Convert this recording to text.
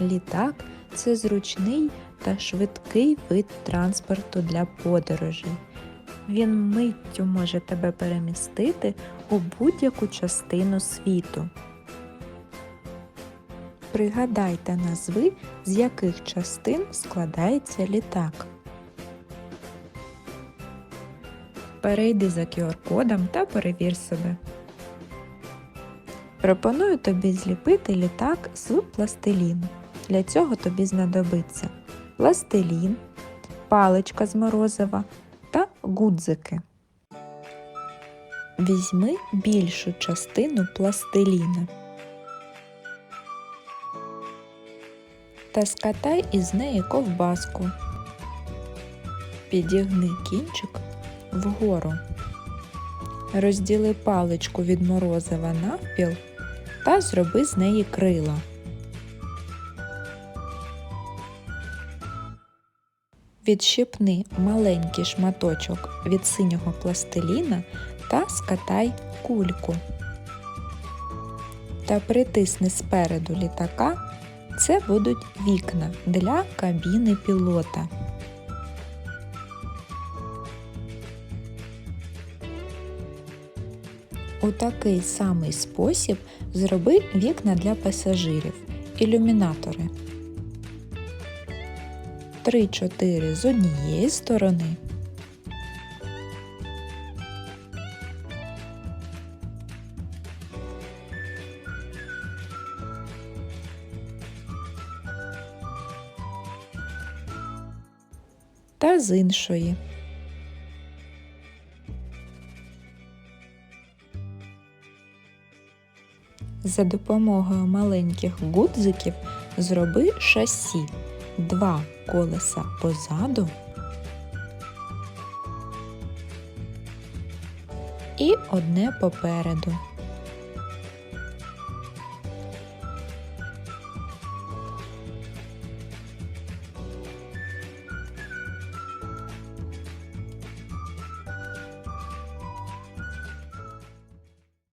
Літак це зручний та швидкий вид транспорту для подорожей. Він миттю може тебе перемістити у будь-яку частину світу. Пригадайте назви, з яких частин складається літак. Перейди за QR-кодом та перевір себе. Пропоную тобі зліпити літак з пластиліну. Для цього тобі знадобиться пластилін, паличка з морозива та гудзики. Візьми більшу частину пластиліна та скатай із неї ковбаску. Підігни кінчик вгору. Розділи паличку від морозива навпіл та зроби з неї крила. Відщипни маленький шматочок від синього пластиліна та скатай кульку. Та притисни спереду літака. Це будуть вікна для кабіни пілота. У такий самий спосіб зроби вікна для пасажирів, ілюмінатори. 3-4 з однієї сторони. Та з іншої. За допомогою маленьких гудзиків зроби шасі, два колеса позаду і одне попереду.